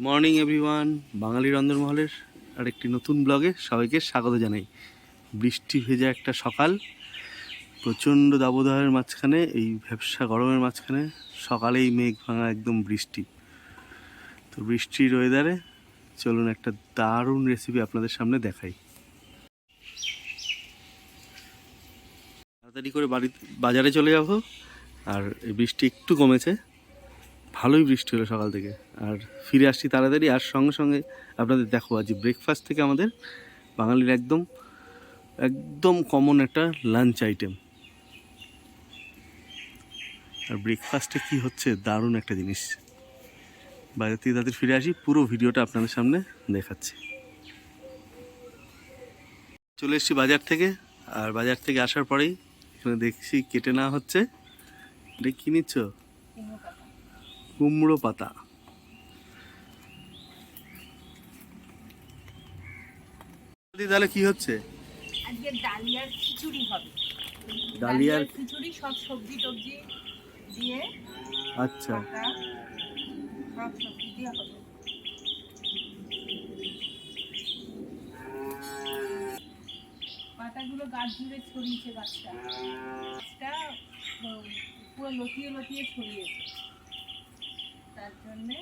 Morning everyone বাঙালি রন্ধনমহলের আর একটি নতুন ব্লগে সবাইকে স্বাগত জানাই। বৃষ্টি ভেজা একটা সকাল। প্রচণ্ড দাবদাহের মাঝখানে, এই ভ্যাবসা গরমের মাঝখানে সকালেই মেঘ ভাঙা একদম বৃষ্টি। তো বৃষ্টির ওয়েদারে চলুন একটা দারুণ রেসিপি আপনাদের সামনে দেখাই। তাড়াতাড়ি করে বাড়ি বাজারে চলে যাব। আর বৃষ্টি একটু কমেছে। ভালোই বৃষ্টি হলো সকাল থেকে। আর ফিরে আসছি তাড়াতাড়ি, আর সঙ্গে সঙ্গে আপনাদের দেখো আজ ব্রেকফাস্ট থেকে আমাদের বাঙালির একদম একদম কমন একটা লাঞ্চ আইটেম আর ব্রেকফাস্টে কি হচ্ছে, দারুণ একটা জিনিস। বাজার থেকে তাদের ফিরে আসি, পুরো ভিডিওটা আপনাদের সামনে দেখাচ্ছি। চলে এসেছি বাজার থেকে, আর বাজার থেকে আসার পরেই এখানে দেখছি কেটে নেওয়া হচ্ছে। এটা কি নিচ্ছ? কুমড়ো পাতা। তাহলে কি হচ্ছে? আজকে ডালিয়ার খিচুড়ি হবে। ডালিয়ার খিচুড়ি সব সবজি টবজি দিয়ে আচ্ছা। সব সবজি দিয়ে হবে। পাতাগুলো গাছ জুড়ে ছড়িয়েছে গাছটা। গাছটা পুরো লতিয়ে লতিয়ে ছড়িয়েছে। তার জন্যে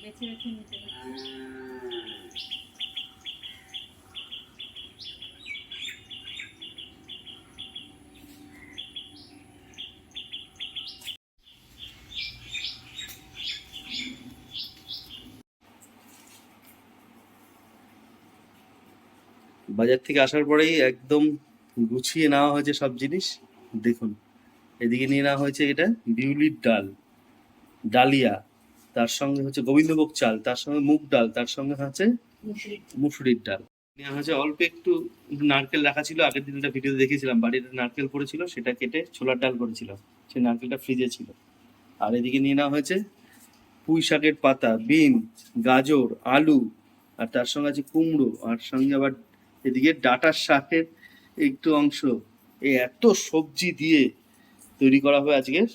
বেছে বেছে নিতে হচ্ছে। বাজার থেকে আসার পরেই একদম গুছিয়ে নেওয়া হয়েছে সব জিনিস। দেখুন, এদিকে নিয়ে নেওয়া হয়েছে এটা বিউলির ডাল, ডালিয়া। তার সঙ্গে হচ্ছে গোবিন্দভোগ চাল তার সঙ্গে মুগ ডাল তার সঙ্গে হচ্ছে মুসুরির ডাল। নেওয়া হয়েছে অল্প একটু নারকেল রাখা ছিল আগের দিন একটা ভিডিও দেখেছিলাম বাড়িতে নারকেল পড়েছিল সেটা কেটে ছোলার ডাল করেছিলাম সেই নারকেলটা ফ্রিজে ছিল। আর এদিকে নিয়ে নেওয়া হয়েছে পুঁই শাকের পাতা বিন গাজর আলু আর তার সঙ্গে আছে কুমড়ো আর সঙ্গে আবার এদিকে ডাটার শাকের একটু অংশ। এই এত সবজি দিয়ে তৈরি করা হবে আজকের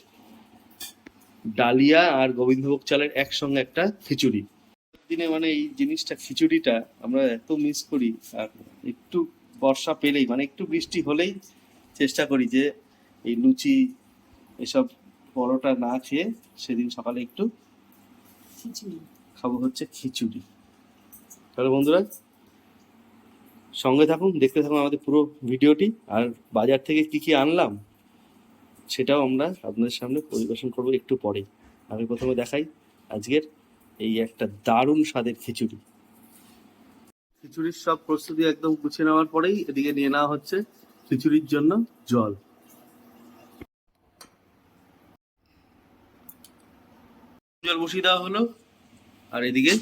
ডালিয়া আর গোবিন্দভোগ চালের একসঙ্গে একটা খিচুড়ি। দিনে মানে এই জিনিসটা খিচুড়িটা আমরা এত মিস করি আর একটু বর্ষা পেলেই মানে একটু বৃষ্টি হলেই চেষ্টা করি যে এই লুচি এসব পরোটা না খেয়ে সেদিন সকালে একটু খাব হচ্ছে খিচুড়ি। তাহলে বন্ধুরা সঙ্গে থাকুন দেখতে থাকুন আমাদের পুরো ভিডিওটি আর বাজার থেকে কি কি আনলাম সেটাও আমরা আপনাদের সামনে পরিবেশন করব একটু পরেই। আমি প্রথমে দেখাই আজকের এই একটা দারুণ স্বাদের খিচুড়ি। খিচুড়ির সব প্রস্তুতি একদম গুছিয়ে নেওয়ার পরেই এদিকে নিয়ে নেওয়া হচ্ছে খিচুড়ির জন্য জল। জল বসিয়ে দেওয়া হলো। আর এদিকে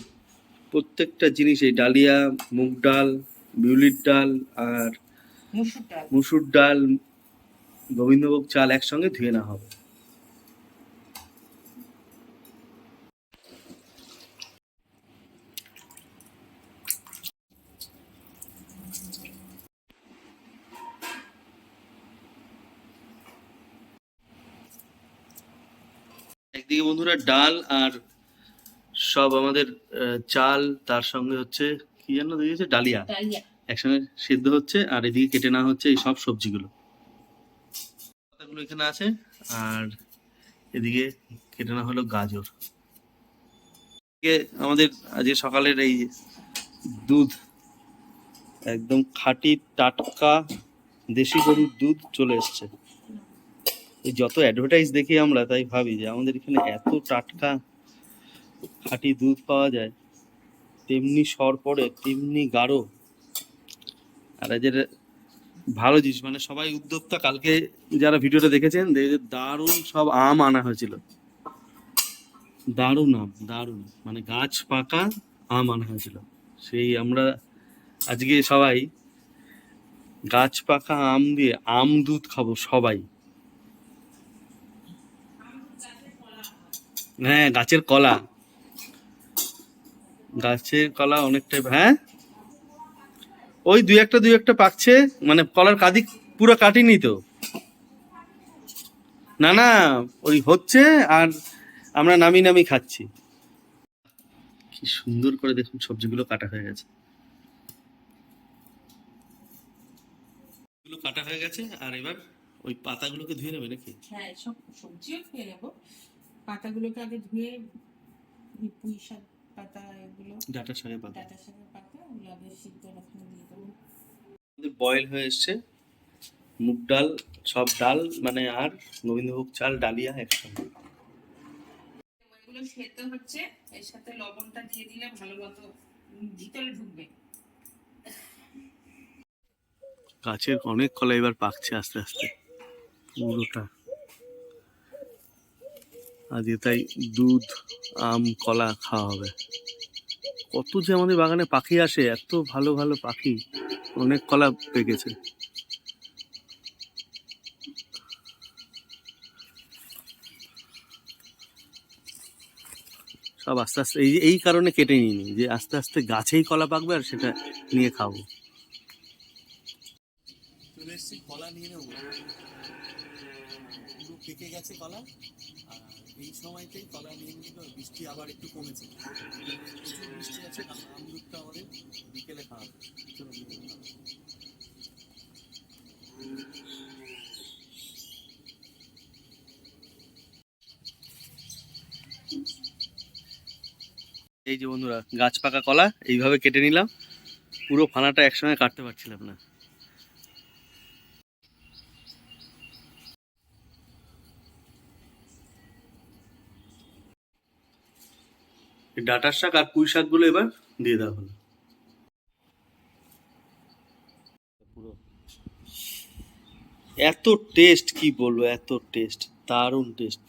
প্রত্যেকটা জিনিস এই ডালিয়া মুগ ডাল বিউলির ডাল আর মুসুর ডাল। গোবিন্দভোগ চাল একসঙ্গে ধুয়ে নেওয়া হবে। একদিকে বন্ধুরা ডাল আর সব আমাদের আহ, চাল তার সঙ্গে হচ্ছে কি যেন দিয়েছে ডালিয়া। একসঙ্গে সিদ্ধ হচ্ছে আর এদিকে কেটে নেওয়া হচ্ছে এই সব সবজিগুলো। পাতাগুলো এখানে আছে। আর এদিকে কেটে নেওয়া হলো গাজর। আমাদের আজকে সকালের এই দুধ, একদম খাঁটি টাটকা দেশি গরুর দুধ চলে এসছে। যত অ্যাডভার্টাইজ দেখি আমরা, তাই ভাবি যে আমাদের এখানে এত টাটকা খাঁটি দুধ পাওয়া যায়, তেমনি সর পড়ে, তেমনি গাঢ়। আর এদের ভালো জিনিস মানে সবাই উদ্যোক্তা, কালকে যারা ভিডিওটা দেখেছেন, দেখে দারুণ সব আম আনা হয়েছিল। দারুণ আম, দারুণ। মানে গাছ পাকা, আম আনা হয়েছিল। সেই আমরা আজকে সবাই গাছ পাকা আম দিয়ে আম দুধ খাব সবাই। হ্যাঁ গাছের কলা। গাছের কলা অনেকটাই হ্যাঁ? ওই দুই একটা দুই একটা পাকছে মানে কলার কাদি পুরো কাটিনি তো। না না ওই হচ্ছে আর আমরা নামি নামি খাচ্ছি। কি সুন্দর করে দেখুন সবজিগুলো কাটা হয়ে গেছে। এগুলো কাটা হয়ে গেছে আর এবার ওই পাতাগুলোকে ধুয়ে নেবে নাকি? হ্যাঁ সব সবজিও খেয়ে নেব। পাতাগুলোকে আগে ধুয়ে পুঁই শাক পাতা এগুলো ডাটা শাকের পাতা। ডাটা শাকের পাতা। ওগুলো আগে সিদ্ধ ওখানে দিয়ে দেবো। বয়েল হয়ে এসছে। মুগ ডাল সব ডাল মানে আর গোবিন্দভোগ চাল ডালিয়া একসঙ্গে। এগুলো সেদ্ধ হচ্ছে এর সাথে লবণটা দিয়ে দিলে ভালো মতো ভিতরে ঢুকবে। গাছের অনেক কলা এবার পাকছে আস্তে আস্তে পুরোটা। আজকে তাই দুধ আম কলা খাওয়া হবে। কত যে আমাদের বাগানে পাখি আসে, এত ভালো ভালো পাখি অনেক কলা পেকেছে সব আস্তে আস্তে, এই এই কারণে কেটে নিইনি, যে আস্তে আস্তে গাছেই কলা পাকবে আর সেটা নিয়ে খাব। কলা নিয়ে নেব। পেকে গেছে কলা? এই সময়তেই কলা নিয়ে নিল বৃষ্টি আবার একটু কমেছে। প্রচুর বৃষ্টি আছে আমাদের বিকেলে খাওয়া। এই যে বন্ধুরা, গাছ পাকা কলা, এইভাবে কেটে নিলাম। পুরো ফানাটা একসঙ্গে কাটতে পারছিলাম না। ডাটার শাক আর পুঁই শাকগুলো এবার দিয়ে দেওয়া হলো। এত টেস্ট কি বলব এত টেস্ট দারুণ টেস্ট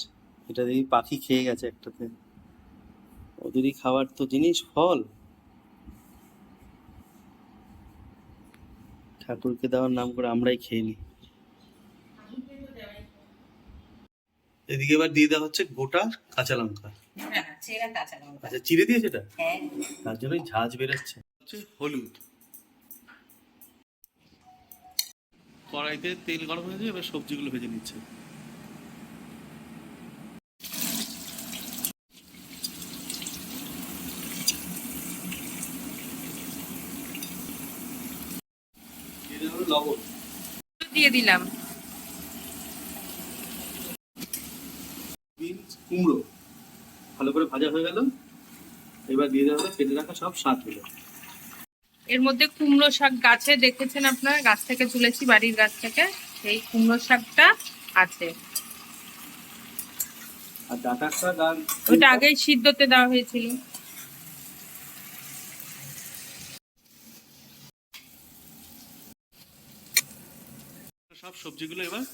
এটা দেখি পাখি খেয়ে গেছে একটাতে। ওদেরই খাবার তো জিনিস ফল। ঠাকুরকে দেওয়ার নাম করে আমরাই খেয়ে নিই। এদিকে এবার দিয়ে দেওয়া হচ্ছে গোটা কাঁচা লঙ্কা। ছেঁড়া কাঁচা লঙ্কা। আচ্ছা চিড়ে দিয়েছে এটা? হ্যাঁ। তার জন্যই ঝাঁজ বেরোচ্ছে। হচ্ছে হলুদ। কড়াইতে তেল গরম হয়েছে এবার সবজিগুলো ভেজে নিচ্ছে। লবণ। দিয়ে দিলাম। কুমড়ো। ভালো করে ভাজা হয়ে গেল। এবার দিয়ে দেওয়া হলো কেটে রাখা সব শাকগুলো। এর মধ্যে কুমড়ো শাক গাছে দেখেছেন আপনারা? গাছ থেকে তুলেছি বাড়ির গাছ থেকে। এই কুমড়ো শাকটা আছে। আর ডাটার শাক আর ওইটা আগেই সিদ্ধতে দেওয়া হয়েছিল। সব সবজিগুলো এবার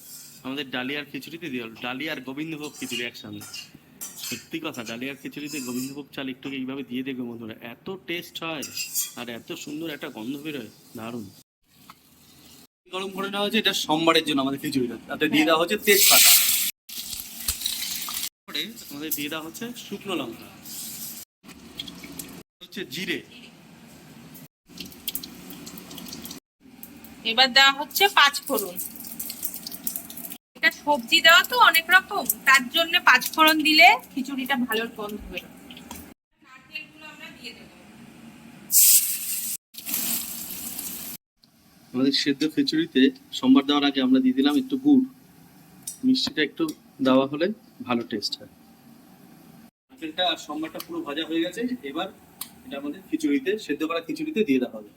আমাদের ডালিয়ার খিচুড়িতে দিয়ে হলো ডালিয়া আর গোবিন্দভোগ খিচুড়ি একসঙ্গে। সত্যি কথা ডালিয়ার খিচুড়িতে গোবিন্দভোগ চাল একটু এইভাবে দিয়ে দেখবে বন্ধুরা। এত টেস্ট হয় আর এত সুন্দর একটা গন্ধ বেরোয় দারুণ। গরম করে নেওয়া হয়েছে এটা সোমবারের জন্য আমাদের খিচুড়িটা। তাতে দিয়ে দেওয়া হচ্ছে তেজপাতা। পরে আমাদের দিয়ে দেওয়া হচ্ছে শুকনো লঙ্কা। হচ্ছে জিরে। এবার দেওয়া হচ্ছে পাঁচ ফোড়ন সবজি দেওয়া তো অনেক রকম। তার জন্য পাঁচ ফোড়ন দিলে খিচুড়িটা ভালো গন্ধ দেবো। আমাদের সেদ্ধ খিচুড়িতে সোমবার দেওয়ার আগে আমরা দিয়ে দিলাম একটু গুড়। মিষ্টিটা একটু দেওয়া হলে ভালো টেস্ট হয়। নারকেলটা আর সোমবারটা পুরো ভাজা হয়ে গেছে, এবার এটা আমাদের খিচুড়িতে, সেদ্ধ করা খিচুড়িতে দিয়ে দেওয়া হবে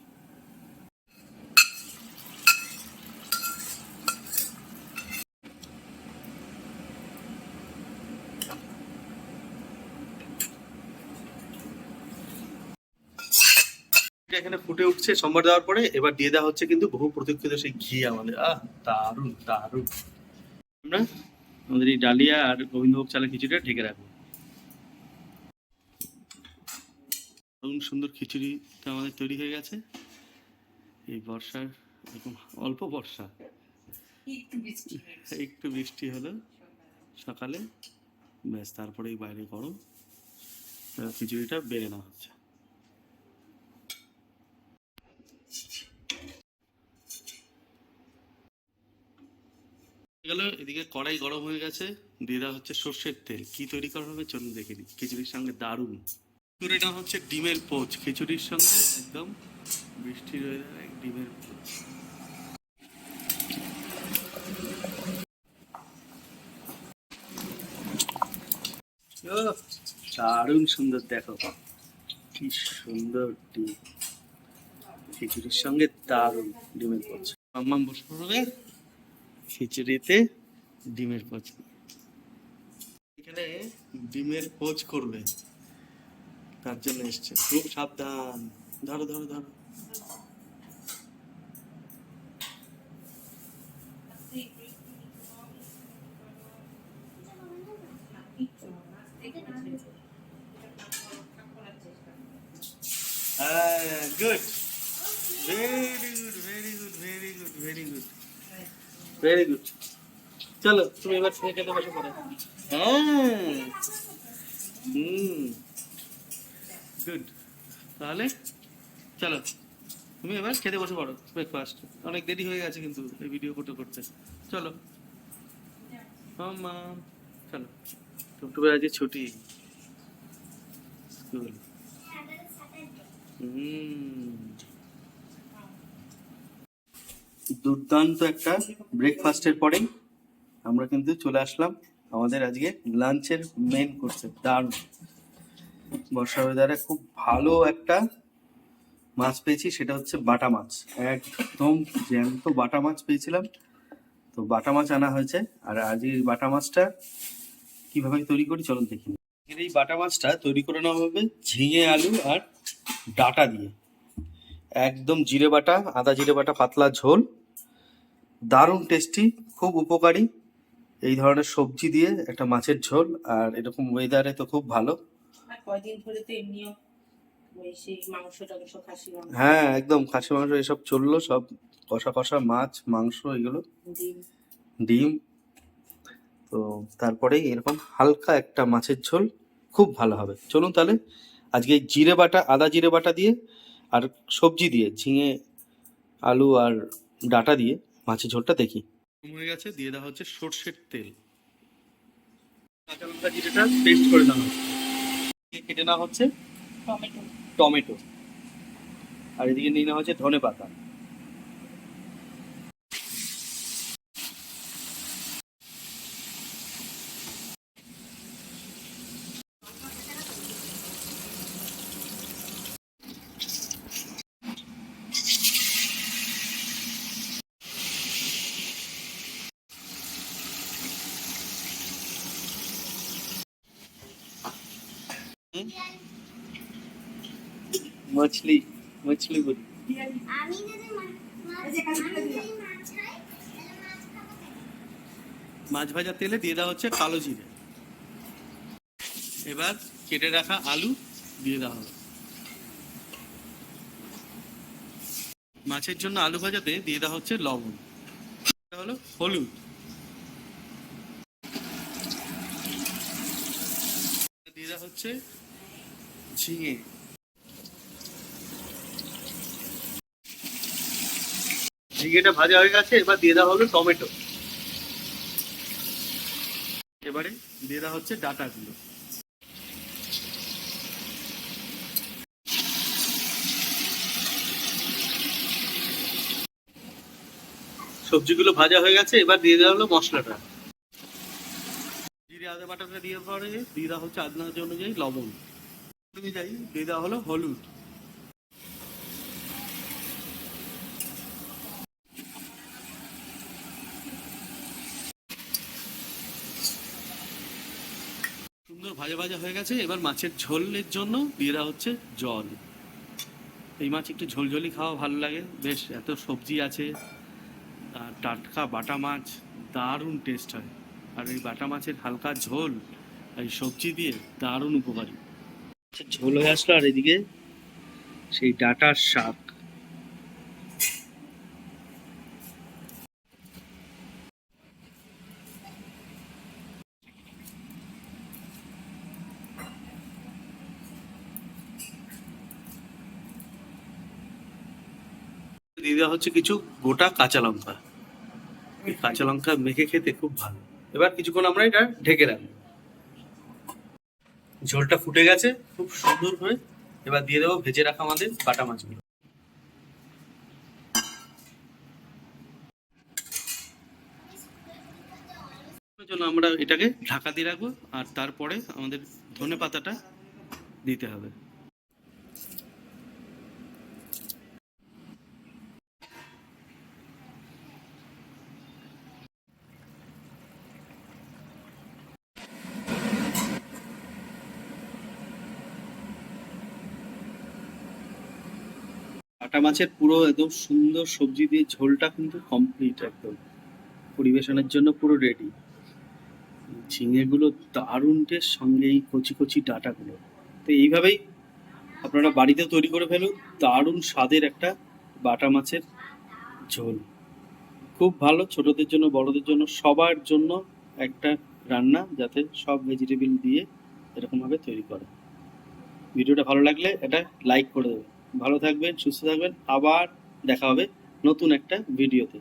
এটা এখানে ফুটে উঠছে সোমবার দেওয়ার পরে এবার দিয়ে দেওয়া হচ্ছে কিন্তু বহু প্রতীক্ষিত সেই ঘি আমাদের। আহ দারুণ দারুণ। আমরা আমাদের এই ডালিয়া আর গোবিন্দভোগ চালের খিচুড়িটা ঢেকে রাখব। দারুণ সুন্দর খিচুড়িটা আমাদের তৈরি হয়ে গেছে। এই বর্ষার এরকম অল্প বর্ষা। একটু বৃষ্টি একটু বৃষ্টি হলো সকালে। ব্যাস তারপরেই বাইরে গরম। খিচুড়িটা বেড়ে নেওয়া হচ্ছে। গেল, এদিকে কড়াই গরম হয়ে গেছে। দেওয়া হচ্ছে সর্ষের তেল। কি তৈরি করা হবে চলুন দেখে নিই। খিচুড়ির সঙ্গে দারুণ। এটা হচ্ছে ডিমের পোচ। খিচুড়ির সঙ্গে একদম বৃষ্টির ওয়েদারে ডিমের পোচ। দারুণ সুন্দর, দেখো। কি সুন্দর ডিম। খিচুড়ির সঙ্গে দারুণ ডিমের পোচ। মাম্মাম খিচুড়িতে ডিমের পোচ এখানে ডিমের পোচ করবে, তার জন্য এসছে। খুব সাবধান। ধরো ধরো ধরো। হ্যাঁ গুড। ভেরি গুড চলো, তুমি এবার খেয়ে খেতে বসে পড়ো হ্যাঁ হুম। গুড তাহলে, চলো, তুমি এবার খেতে বসে পড়ো ব্রেকফাস্ট অনেক দেরি হয়ে গেছে কিন্তু এই ভিডিও করতে করতে। চলো। মামা চলো। টুকটুকে আজকে ছুটি। স্কুল হুম। দুর্দান্ত একটা ব্রেকফাস্টের পরেই আমরা কিন্তু চলে আসলাম আমাদের আজকে লাঞ্চের মেন কোর্সে দারুণ। বর্ষা ওয়েদারে খুব ভালো একটা মাছ পেয়েছি, সেটা হচ্ছে বাটা মাছ। একদম জ্যান্ত বাটা মাছ পেয়েছিলাম। তো বাটা মাছ আনা হয়েছে, আর আজ এই বাটা মাছটা কীভাবে তৈরি করি চলুন দেখি। এই বাটা মাছটা তৈরি করে নেওয়া হবে ঝিঙে, আলু আর ডাটা দিয়ে। একদম জিরে বাটা, আদা জিরে বাটা, পাতলা ঝোল। দারুণ টেস্টি খুব উপকারী। এই ধরনের সবজি দিয়ে একটা মাছের ঝোল আর এরকম ওয়েদারে তো খুব ভালো। কয়দিন ধরে তো এমনিও হ্যাঁ একদম খাসি মাংস এসব চলল সব কষা কষা মাছ মাংস এগুলো। ডিম। ডিম। তো তারপরেই এরকম হালকা একটা মাছের ঝোল খুব ভালো হবে। চলুন তাহলে আজকে জিরে বাটা আদা জিরে বাটা দিয়ে আর সবজি দিয়ে ঝিঙে আলু আর ডাটা দিয়ে মাছের ঝোলটা দেখি। হয়ে গেছে, দিয়ে দেওয়া হচ্ছে সর্ষের তেল। কাঁচা লঙ্কা জিরেটা পেস্ট করে দেওয়া হচ্ছে। কেটে নেওয়া হচ্ছে টমেটো। টমেটো আর এদিকে নিয়ে নেওয়া হচ্ছে ধনে পাতা মাছলি মাছলি বলি মাছ ভাজা তেলে দিয়ে দেওয়া হচ্ছে কালো জিরে। এবার কেটে রাখা আলু দিয়ে দেওয়া হবে। মাছের জন্য আলু ভাজাতে দিয়ে দেওয়া হচ্ছে লবণ। হলো হলুদ। দিয়ে দেওয়া হচ্ছে ঝিঙে। ঝিঙেটা ভাজা হয়ে গেছে, এবার দিয়ে দেওয়া হলো টমেটো। এবারে দিয়ে দেওয়া হচ্ছে ডাটাগুলো। সবজিগুলো ভাজা হয়ে গেছে, এবার দিয়ে দেওয়া হলো মশলাটা। জিরে, আদা, বাটাটা দিয়ে পরে দিয়ে দেওয়া হচ্ছে আদনাজ অনুযায়ী লবণ। অনুযায়ী দিয়ে দেওয়া হলো হলুদ সুন্দর ভাজা ভাজা হয়ে গেছে। এবার মাছের ঝোলের জন্য দিয়ে হচ্ছে জল। এই মাছ একটু ঝোলঝোলি খাওয়া ভালো লাগে। বেশ, এত সবজি আছে। আর টাটকা বাটা মাছ, দারুণ টেস্ট হয়। আর এই বাটা মাছের হালকা ঝোল এই সবজি দিয়ে দারুণ উপকারী। ঝোল হয়ে আসলো আর এদিকে সেই ডাটার শাক। দিয়ে দেওয়া হচ্ছে কিছু গোটা কাঁচা লঙ্কা। এই কাঁচা লঙ্কা মেখে খেতে খুব ভালো। এবার কিছুক্ষণ আমরা এটা ঢেকে রাখব। ঝোলটা ফুটে গেছে খুব সুন্দর করে। এবার দিয়ে দেবো ভেজে রাখা আমাদের বাটা মাছগুলো। জন্য আমরা এটাকে ঢাকা দিয়ে রাখব আর তারপরে আমাদের ধনে পাতাটা দিতে হবে। কাটা মাছের পুরো একদম সুন্দর সবজি দিয়ে ঝোলটা কিন্তু কমপ্লিট একদম। পরিবেশনের জন্য পুরো রেডি ঝিঙেগুলো দারুণ টেস্ট সঙ্গে এই কচি কচি ডাটাগুলো। তো এইভাবেই আপনারা বাড়িতে তৈরি করে ফেলুন, দারুণ স্বাদের একটা বাটা মাছের ঝোল। খুব ভালো, ছোটদের জন্য, বড়দের জন্য, সবার জন্য একটা রান্না যাতে সব ভেজিটেবল দিয়ে এরকমভাবে তৈরি করে। ভিডিওটা ভালো লাগলে এটা লাইক করে দেবেন। ভালো থাকবেন, সুস্থ থাকবেন। আবার দেখা হবে নতুন একটা ভিডিওতে।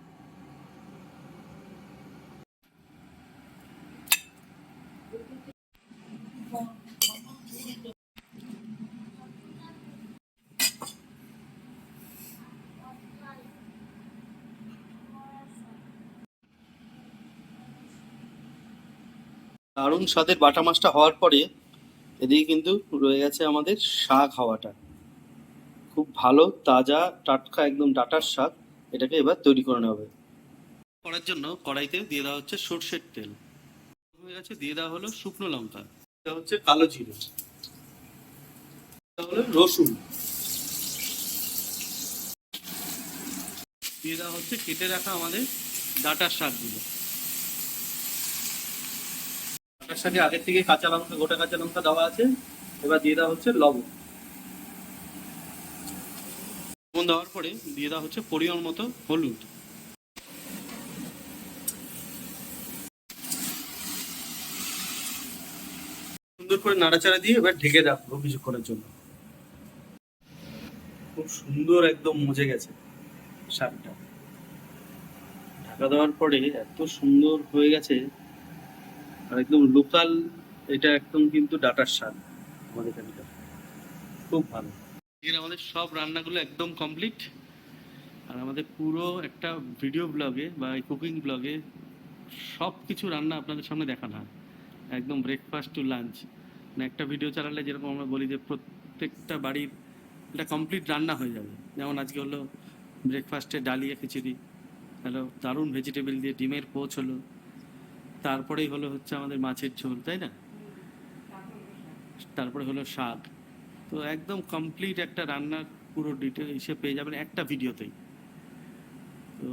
দারুণ স্বাদের বাটা মাছটা হওয়ার পরে এদিকে কিন্তু রয়ে গেছে আমাদের শাক হওয়াটা। ভালো, তাজা, টাটকা একদম ডাটার শাক, এটাকে এবার তৈরি করে নেওয়া হবে। করার জন্য কড়াইতে দিয়ে দেওয়া হচ্ছে সর্ষের তেল। হয়ে গেছে, দিয়ে দেওয়া হলো শুকনো লঙ্কা। দেওয়া হচ্ছে কালো জিরে। হলো রসুন। দিয়ে দেওয়া হচ্ছে কেটে রাখা আমাদের ডাটার শাকগুলো। ডাটার শাকে আগের থেকে কাঁচা লঙ্কা, গোটা কাঁচা লঙ্কা দেওয়া আছে। এবার দিয়ে দেওয়া হচ্ছে লবণ। লবণ দেওয়ার পরে দিয়ে দেওয়া হচ্ছে পরিমাণ মতো হলুদ। সুন্দর করে নাড়াচাড়া দিয়ে এবার ঢেকে রাখব কিছুক্ষণের জন্য। খুব সুন্দর একদম মজে গেছে শাকটা। ঢাকা দেওয়ার পরে এত সুন্দর হয়ে গেছে আর একদম লোকাল, এটা একদম কিন্তু ডাটার শাক আমাদের এখানকার। খুব ভালো। এখানে আমাদের সব রান্নাগুলো একদম কমপ্লিট আর আমাদের পুরো একটা ভিডিও ব্লগে বা এই কুকিং ব্লগে সব কিছু রান্না আপনাদের সামনে দেখানো হয়। একদম ব্রেকফাস্ট টু লাঞ্চ মানে একটা ভিডিও চালালে যেরকম আমরা বলি যে প্রত্যেকটা বাড়ির এটা কমপ্লিট রান্না হয়ে যাবে। যেমন আজকে হলো ব্রেকফাস্টে ডালিয়া খিচুড়ি হলো দারুণ ভেজিটেবল দিয়ে ডিমের পোচ হলো। তারপরেই হলো হচ্ছে আমাদের মাছের ঝোল, তাই না? তারপরে হলো শাক। তো একদম কমপ্লিট একটা রান্নার পুরো ডিটেল হিসেবে পেয়ে যাবেন একটা ভিডিওতেই। তো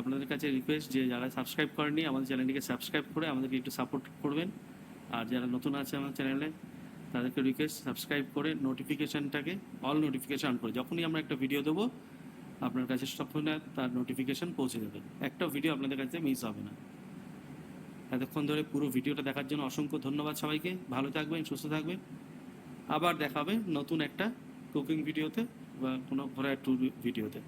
আপনাদের কাছে রিকোয়েস্ট যে যারা সাবস্ক্রাইব করেনি আমাদের চ্যানেলটিকে সাবস্ক্রাইব করে আমাদেরকে একটু সাপোর্ট করবেন। আর যারা নতুন আছে আমার চ্যানেলে তাদেরকে রিকোয়েস্ট সাবস্ক্রাইব করে নোটিফিকেশানটাকে অল নোটিফিকেশান অন করে। যখনই আমরা একটা ভিডিও দেবো, আপনার কাছে তখন তার নোটিফিকেশান পৌঁছে যাবে। একটা ভিডিও আপনাদের কাছে মিস হবে না। এতক্ষণ ধরে পুরো ভিডিওটা দেখার জন্য অসংখ্য ধন্যবাদ সবাইকে। ভালো থাকবেন, সুস্থ থাকবেন। আবার দেখাবে নতুন একটা কুকিং ভিডিওতে বা কোনো ঘোরার ট্যুর ভিডিওতে